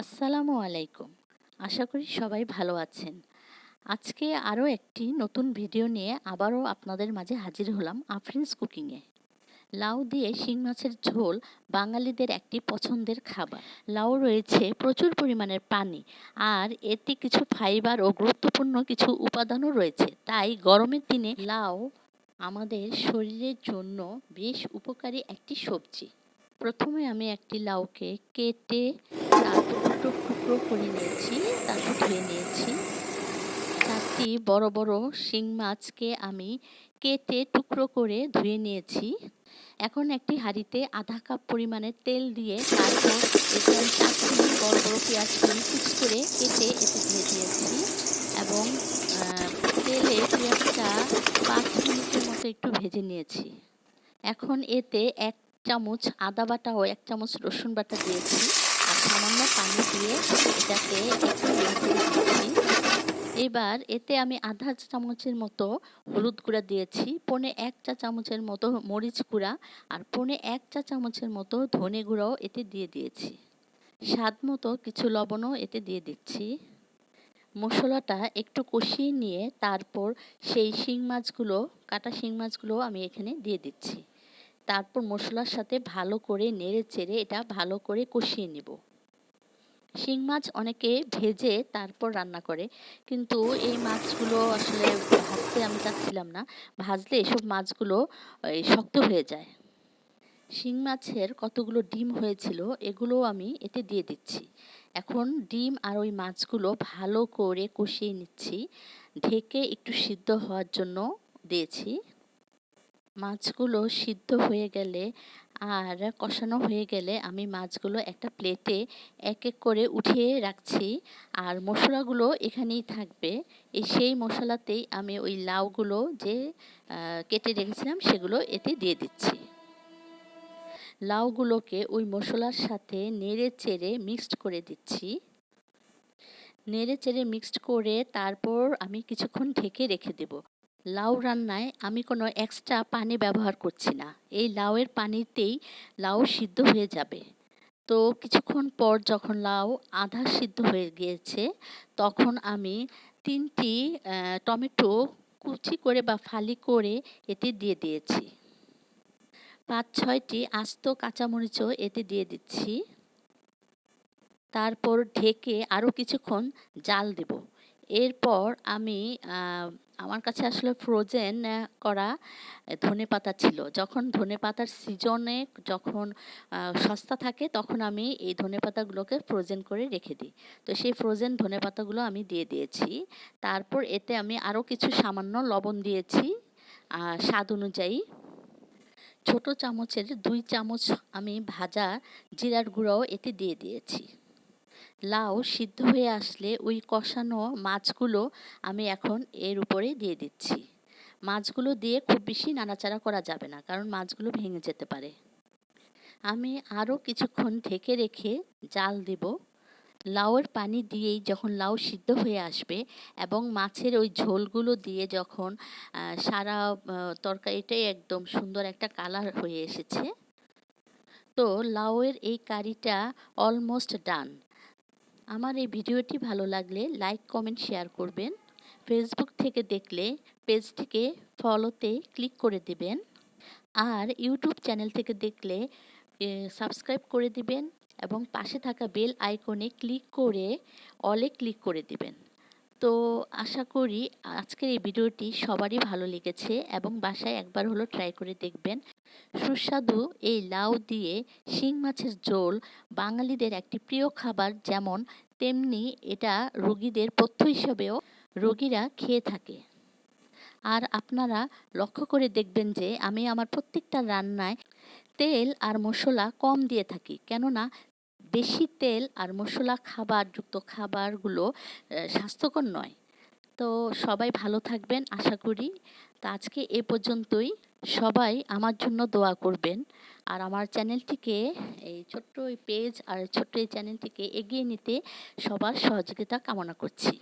আসসালামু আলাইকুম। আশা করি সবাই ভালো আছেন। আজকে আরও একটি নতুন ভিডিও নিয়ে আবারও আপনাদের মাঝে হাজির হলাম আফরিন্স কুকিংয়ে। লাউ দিয়ে শিং মাছের ঝোল বাঙালিদের একটি পছন্দের খাবার। লাউ রয়েছে প্রচুর পরিমাণের পানি আর এতে কিছু ফাইবার ও গুরুত্বপূর্ণ কিছু উপাদানও রয়েছে। তাই গরমের দিনে লাউ আমাদের শরীরের জন্য বেশ উপকারী একটি সবজি। প্রথমে আমি একটি লাউকে কেটে তারপর টুকরো টুকরো করে নিয়েছি, তারপর ধুয়ে নিয়েছি। চারটি বড় বড় শিং মাছকে আমি কেটে টুকরো করে ধুয়ে নিয়েছি। এখন একটি হাঁড়িতে আধা কাপ পরিমাণে তেল দিয়ে তারপর আমি চারটি বড় বড় পেঁয়াজ করে কুচ করে কেটে এতে দিয়ে দিয়েছি এবং তেলে পেঁয়াজটা পাঁচ মিনিটের মতো একটু ভেজে নিয়েছি। এখন এতে এক চামচ আদা বাটা ও এক চামচ রসুন বাটা দিয়েছি। আর সামান্য পানি দিয়ে এটাকে এবার এতে আমি আধা চামচের মতো হলুদ গুঁড়া দিয়েছি, পনে এক চা চামচের মতো মরিচ গুঁড়া, আর পনে এক চা চামচের মতো ধনে গুঁড়াও এতে দিয়ে দিয়েছি। স্বাদ মতো কিছু লবণও এতে দিয়ে দিচ্ছি। মশলাটা একটু কষিয়ে নিয়ে তারপর সেই শিং মাছগুলো, কাটা শিং মাছগুলো আমি এখানে দিয়ে দিচ্ছি। তারপর মশলার সাথে ভালো করে নেড়ে চেড়ে এটা ভালো করে কষিয়ে নেব। শিং মাছ অনেকে ভেজে তারপর রান্না করে, কিন্তু এই মাছগুলো আসলে ভাজতে আমি চাচ্ছিলাম না। ভাজলে এসব মাছগুলো শক্ত হয়ে যায়। শিং মাছের কতগুলো ডিম হয়েছিল এগুলো আমি এতে দিয়ে দিচ্ছি। এখন ডিম আর ওই মাছগুলো ভালো করে কষিয়ে নিচ্ছি। ঢেকে একটু সিদ্ধ হওয়ার জন্য দিয়েছি। মাছগুলো সিদ্ধ হয়ে গেলে আর কষানো হয়ে গেলে আমি মাছগুলো একটা প্লেটে এক এক করে উঠিয়ে রাখছি। আর মশলাগুলো এখানেই থাকবে। এই সেই মশলাতেই আমি ওই লাউগুলো যে কেটে রেখেছিলাম সেগুলো এতে দিয়ে দিচ্ছি। লাউগুলোকে ওই মশলার সাথে নেড়ে চেড়ে মিক্সড করে দিচ্ছি। নেড়ে চেড়ে মিক্সড করে তারপর আমি কিছুক্ষণ ঢেকে রেখে দেব। লাউ রান্নায় আমি কোনো এক্সট্রা পানি ব্যবহার করছি না। এই লাউয়ের পানিতেই লাউ সিদ্ধ হয়ে যাবে। তো কিছুক্ষণ পর যখন লাউ আধা সিদ্ধ হয়ে গিয়েছে, তখন আমি তিনটি টমেটো কুচি করে বা ফালি করে এতে দিয়ে দিয়েছি। পাঁচ, ছয়টি আস্ত কাঁচামরিচও এতে দিয়ে দিচ্ছি। তারপর ঢেকে আরও কিছুক্ষণ জাল দেব। এরপর আমি আমার কাছে আসলে ফ্রোজেন করা ধনে পাতা ছিল। যখন ধনে পাতার সিজনে যখন সস্তা থাকে তখন আমি এই ধনে পাতাগুলোকে ফ্রোজেন করে রেখে দিই। তো সেই ফ্রোজেন ধনে পাতাগুলো আমি দিয়ে দিয়েছি। তারপর এতে আমি আরও কিছু সামান্য লবণ দিয়েছি স্বাদ অনুযায়ী। ছোট চামচের দুই চামচ আমি ভাজা জিরার গুঁড়াও এতে দিয়ে দিয়েছি। লাউ সিদ্ধ হয়ে আসলে ওই কষানো মাছগুলো আমি এখন এর উপরে দিয়ে দিচ্ছি। মাছগুলো দিয়ে খুব বেশি নাড়াচাড়া করা যাবে না, কারণ মাছগুলো ভেঙে যেতে পারে। আমি আরও কিছুক্ষণ ঢেকে রেখে জাল দেব। লাউয়ের পানি দিয়েই যখন লাউ সিদ্ধ হয়ে আসবে এবং মাছের ওই ঝোলগুলো দিয়ে যখন সারা তরকারিটাই একদম সুন্দর একটা কালার হয়ে এসেছে। তো লাউয়ের এই কারিটা অলমোস্ট ডান। আমার এই ভিডিওটি ভালো লাগলে লাইক, কমেন্ট, শেয়ার করবেন। ফেসবুক থেকে দেখলে পেজটিকে ফলোতে ক্লিক করে দিবেন। আর ইউটিউব চ্যানেল থেকে দেখলে সাবস্ক্রাইব করে দিবেন এবং পাশে থাকা বেল আইকনে ক্লিক করে অলে ক্লিক করে দিবেন। তো আশা করি আজকের এই ভিডিওটি সবারই ভালো লেগেছে এবং বাসায় একবার হলো ট্রাই করে দেখবেন। সুস্বাদু এই লাউ দিয়ে শিং মাছের ঝোল বাঙালিদের একটি প্রিয় খাবার যেমন তেমনি এটা রোগীদের পথ্য হিসেবেও রোগীরা খেয়ে থাকে। আর আপনারা লক্ষ্য করে দেখবেন যে আমি আমার প্রত্যেকটা রান্নায় তেল আর মশলা কম দিয়ে থাকি। কেননা বেশি তেল আর মশলা খাবারযুক্ত খাবারগুলো স্বাস্থ্যকর নয়। তো সবাই ভালো থাকবেন, আশা করি। তো আজকে এ পর্যন্তই। সবাই আমার জন্য দোয়া করবেন। আর আমার চ্যানেলটিকে, এই ছোট্ট পেজ আর ছোট্ট এই চ্যানেলটিকে এগিয়ে নিতে সবার সহযোগিতা কামনা করছি।